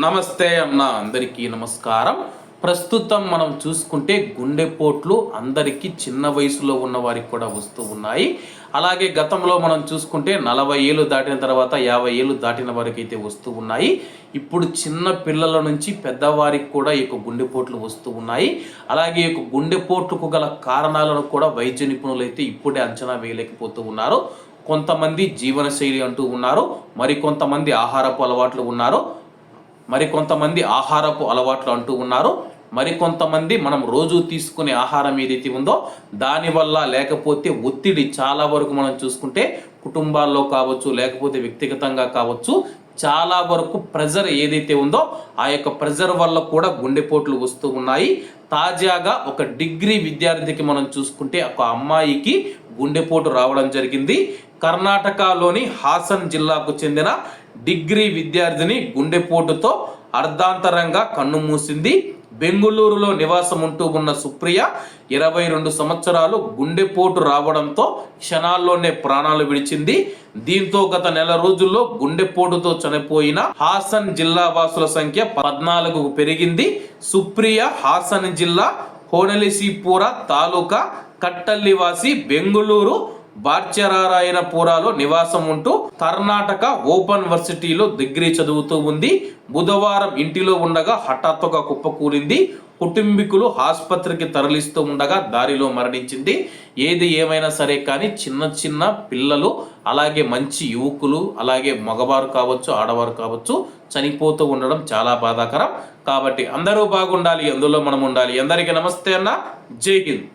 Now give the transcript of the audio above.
నమస్తే అన్న అందరికీ నమస్కారం. ప్రస్తుతం మనం చూసుకుంటే గుండెపోట్లు అందరికీ చిన్న వయసులో ఉన్న వారికి కూడా వస్తూ ఉన్నాయి. అలాగే గతంలో మనం చూసుకుంటే నలభై ఏళ్ళు దాటిన తర్వాత యాభై ఏళ్ళు దాటిన వారికి అయితే వస్తూ ఉన్నాయి. ఇప్పుడు చిన్న పిల్లల నుంచి పెద్దవారికి కూడా ఈ యొక్క గుండెపోట్లు వస్తూ ఉన్నాయి. అలాగే ఈ యొక్క గుండెపోట్లకు గల కారణాలను కూడా వైద్య నిపుణులు అయితే ఇప్పుడే అంచనా వేయలేకపోతూ ఉన్నారు. కొంతమంది జీవనశైలి అంటూ ఉన్నారు. మరికొంతమంది ఆహారపు అలవాట్లు ఉన్నారు. మరి కొంతమంది ఆహారపు అలవాట్లు అంటూ ఉన్నారు. మరికొంతమంది మనం రోజు తీసుకునే ఆహారం ఏదైతే ఉందో దానివల్ల లేకపోతే ఒత్తిడి చాలా వరకు మనం చూసుకుంటే కుటుంబాల్లో కావచ్చు లేకపోతే వ్యక్తిగతంగా కావచ్చు చాలా వరకు ప్రెజర్ ఏదైతే ఉందో ఆ యొక్క ప్రెజర్ వల్ల కూడా గుండెపోట్లు వస్తూ ఉన్నాయి. తాజాగా ఒక డిగ్రీ విద్యార్థికి మనం చూసుకుంటే ఒక అమ్మాయికి గుండెపోటు రావడం జరిగింది. కర్ణాటకలోని హాసన్ జిల్లాకు చెందిన డిగ్రీ విద్యార్థిని గుండెపోటుతో అర్ధాంతరంగా కన్ను మూసింది. బెంగుళూరులో నివాసం ఉంటూ ఉన్న సుప్రియ ఇరవై రెండు సంవత్సరాలు గుండెపోటు రావడంతో క్షణాల్లోనే ప్రాణాలు విడిచింది. దీంతో గత నెల రోజుల్లో గుండెపోటుతో చనిపోయిన హాసన్ జిల్లా వాసుల సంఖ్య పద్నాలుగు పెరిగింది. సుప్రియ హాసన్ జిల్లా హోనలిసిపుర తాలూకా కట్టల్లివాసి బెంగుళూరు బార్చరారాయణపురాలో నివాసం ఉంటూ కర్ణాటక ఓపెన్ వర్సిటీలో డిగ్రీ చదువుతూ ఉంది. బుధవారం ఇంటిలో ఉండగా హఠాత్తుగా కుప్పకూలింది. కుటుంబీకులు ఆసుపత్రికి తరలిస్తూ ఉండగా దారిలో మరణించింది. ఏది ఏమైనా సరే కానీ చిన్న చిన్న పిల్లలు అలాగే మంచి యువకులు అలాగే మగవారు కావచ్చు ఆడవారు కావచ్చు చనిపోతూ ఉండడం చాలా బాధాకరం. కాబట్టి అందరూ బాగుండాలి అందులో మనం ఉండాలి. అందరికీ నమస్తే అన్న. జై హింద్.